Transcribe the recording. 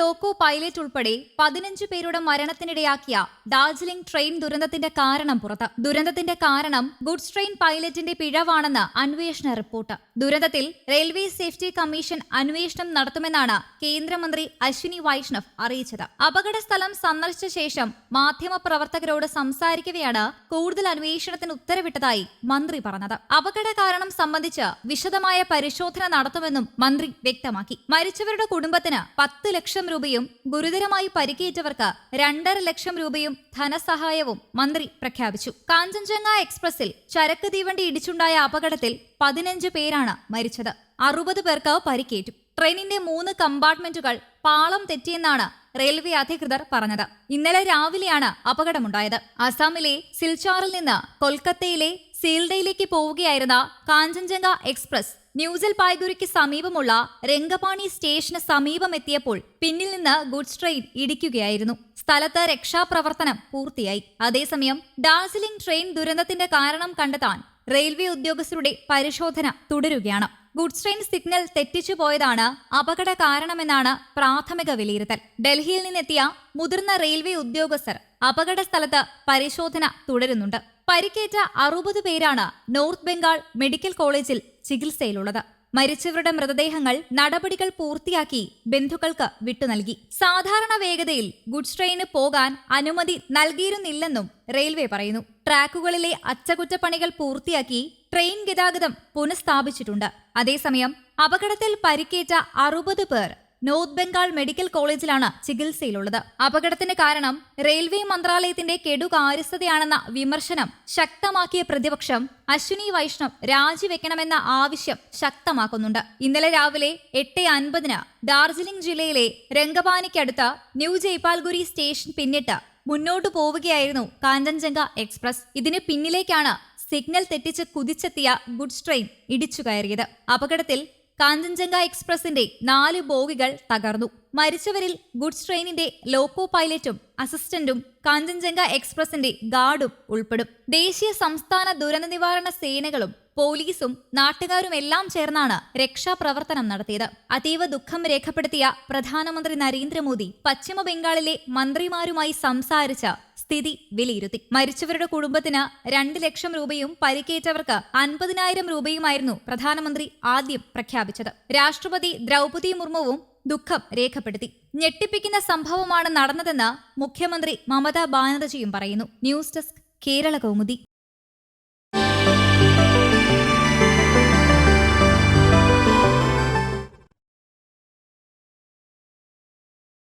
Loco pilot ഉൾപ്പെടെ പതിനഞ്ച് പേരുടെ മരണത്തിനിടയാക്കിയ ഡാർജിലിംഗ് ട്രെയിൻ ദുരന്തത്തിന്റെ കാരണം പുറത്ത്. ദുരന്തത്തിന്റെ കാരണം ഗുഡ്സ് ട്രെയിൻ പൈലറ്റിന്റെ പിഴവാണെന്ന് അന്വേഷണ റിപ്പോർട്ട്. ദുരന്തത്തിൽ റെയിൽവേ സേഫ്റ്റി കമ്മീഷൻ അന്വേഷണം നടത്തുമെന്നാണ് കേന്ദ്രമന്ത്രി അശ്വിനി വൈഷ്ണവ് അറിയിച്ചത്. അപകട സ്ഥലം സന്ദർശിച്ച ശേഷം മാധ്യമപ്രവർത്തകരോട് സംസാരിക്കവെയാണ് കൂടുതൽ അന്വേഷണത്തിന് ഉത്തരവിട്ടതായി മന്ത്രി പറഞ്ഞത്. അപകട കാരണം സംബന്ധിച്ച് വിശദമായ പരിശോധന നടത്തുമെന്നും മന്ത്രി വ്യക്തമാക്കി. മരിച്ചവരുടെ കുടുംബത്തിന് പത്ത് ലക്ഷം രൂപയും ഗുരുതരമായി പരിക്കേറ്റവർക്ക് രണ്ടര ലക്ഷം രൂപയും ധനസഹായവും മന്ത്രി പ്രഖ്യാപിച്ചു. കാഞ്ചൻജംഗ എക്സ്പ്രസിൽ ചരക്ക് തീവണ്ടി ഇടിച്ചുണ്ടായ അപകടത്തിൽ പതിനഞ്ച് പേരാണ് മരിച്ചത്. അറുപത് പേർക്ക് പരിക്കേറ്റു. ട്രെയിനിന്റെ മൂന്ന് കമ്പാർട്ട്മെന്റുകൾ പാളം തെറ്റിയെന്നാണ് റെയിൽവേ അധികൃതർ പറഞ്ഞത്. ഇന്നലെ രാവിലെയാണ് അപകടമുണ്ടായത്. അസാമിലെ സിൽച്ചാറിൽ നിന്ന് കൊൽക്കത്തയിലെ സീൽഡയിലേക്ക് പോവുകയായിരുന്ന കാഞ്ചൻജംഗ എക്സ്പ്രസ് ന്യൂസൽ പായ്ഗുരിക്ക് സമീപമുള്ള രംഗപാണി സ്റ്റേഷന് സമീപമെത്തിയപ്പോൾ പിന്നിൽ നിന്ന് ഗുഡ്സ് ട്രെയിൻ ഇടിക്കുകയായിരുന്നു. സ്ഥലത്ത് രക്ഷാപ്രവർത്തനം പൂർത്തിയായി. അതേസമയം ഡാർജിലിംഗ് ട്രെയിൻ ദുരന്തത്തിന്റെ കാരണം കണ്ടെത്താൻ റെയിൽവേ ഉദ്യോഗസ്ഥരുടെ പരിശോധന തുടരുകയാണ്. ഗുഡ്സ് ട്രെയിൻ സിഗ്നൽ തെറ്റിച്ചു പോയതാണ് അപകട കാരണമെന്നാണ് പ്രാഥമിക വിലയിരുത്തൽ. ഡൽഹിയിൽ നിന്നെത്തിയ മുതിർന്ന റെയിൽവേ ഉദ്യോഗസ്ഥർ അപകട സ്ഥലത്ത് പരിശോധന തുടരുന്നുണ്ട്. പരിക്കേറ്റ അറുപത് പേരാണ് നോർത്ത് ബംഗാൾ മെഡിക്കൽ കോളേജിൽ ചികിത്സയിലുള്ളത്. മരിച്ചവരുടെ മൃതദേഹങ്ങൾ നടപടികൾ പൂർത്തിയാക്കി ബന്ധുക്കൾക്ക് വിട്ടുനൽകി സാധാരണ വേഗതയിൽ ഗുഡ്സ് ട്രെയിന് പോകാൻ അനുമതി നൽകിയിരുന്നില്ലെന്നും റെയിൽവേ പറയുന്നു. ട്രാക്കുകളിലെ അറ്റകുറ്റപ്പണികൾ പൂർത്തിയാക്കി ട്രെയിൻ ഗതാഗതം പുനഃസ്ഥാപിച്ചിട്ടുണ്ട്. അതേസമയം അപകടത്തിൽ പരിക്കേറ്റ അറുപത് പേർ നോർത്ത് ബംഗാൾ മെഡിക്കൽ കോളേജിലാണ് ചികിത്സയിലുള്ളത്. അപകടത്തിന് കാരണം റെയിൽവേ മന്ത്രാലയത്തിന്റെ കെടുകാര്യസ്ഥതയാണെന്ന വിമർശനം ശക്തമാക്കിയ പ്രതിപക്ഷം അശ്വിനി വൈഷ്ണവ് രാജിവെക്കണമെന്ന ആവശ്യം ശക്തമാക്കുന്നുണ്ട്. ഇന്നലെ രാവിലെ എട്ട് അൻപതിന് ഡാർജിലിംഗ് ജില്ലയിലെ രംഗപാനിക്കടുത്ത് ന്യൂ ജയ്പാൽഗുരി സ്റ്റേഷൻ പിന്നിട്ട് മുന്നോട്ടു പോവുകയായിരുന്നു കാഞ്ചൻജംഗ എക്സ്പ്രസ്. ഇതിന് പിന്നിലേക്കാണ് സിഗ്നൽ തെറ്റിച്ച് കുതിച്ചെത്തിയ ഗുഡ്സ് ട്രെയിൻ ഇടിച്ചു കയറിയത് അപകടത്തിൽ കാഞ്ചൻജംഗ എക്സ്പ്രസിന്റെ നാല് ബോഗികൾ തകർന്നു. മരിച്ചവരിൽ ഗുഡ്സ് ട്രെയിനിന്റെ ലോക്കോ പൈലറ്റും അസിസ്റ്റന്റും കാഞ്ചൻജംഗ എക്സ്പ്രസിന്റെ ഗാർഡും ഉൾപ്പെടും. ദേശീയ സംസ്ഥാന ദുരന്ത നിവാരണ സേനകളും പോലീസും നാട്ടുകാരുമെല്ലാം ചേർന്നാണ് രക്ഷാപ്രവർത്തനം നടത്തിയത്. അതീവ ദുഃഖം രേഖപ്പെടുത്തിയ പ്രധാനമന്ത്രി നരേന്ദ്രമോദി പശ്ചിമ ബംഗാളിലെ മന്ത്രിമാരുമായി സംസാരിച്ച് സ്ഥിതി വിലയിരുത്തി. മരിച്ചവരുടെ കുടുംബത്തിന് രണ്ട് ലക്ഷം രൂപയും പരിക്കേറ്റവർക്ക് അൻപതിനായിരം രൂപയുമായിരുന്നു പ്രധാനമന്ത്രി ആദ്യം പ്രഖ്യാപിച്ചത്. രാഷ്ട്രപതി ദ്രൗപതി മുർമുവും ദുഃഖം രേഖപ്പെടുത്തി. ഞെട്ടിപ്പിക്കുന്ന സംഭവമാണ് നടന്നതെന്ന് മുഖ്യമന്ത്രി മമതാ ബാനർജിയും പറയുന്നു. News desk Kerala Kaumudi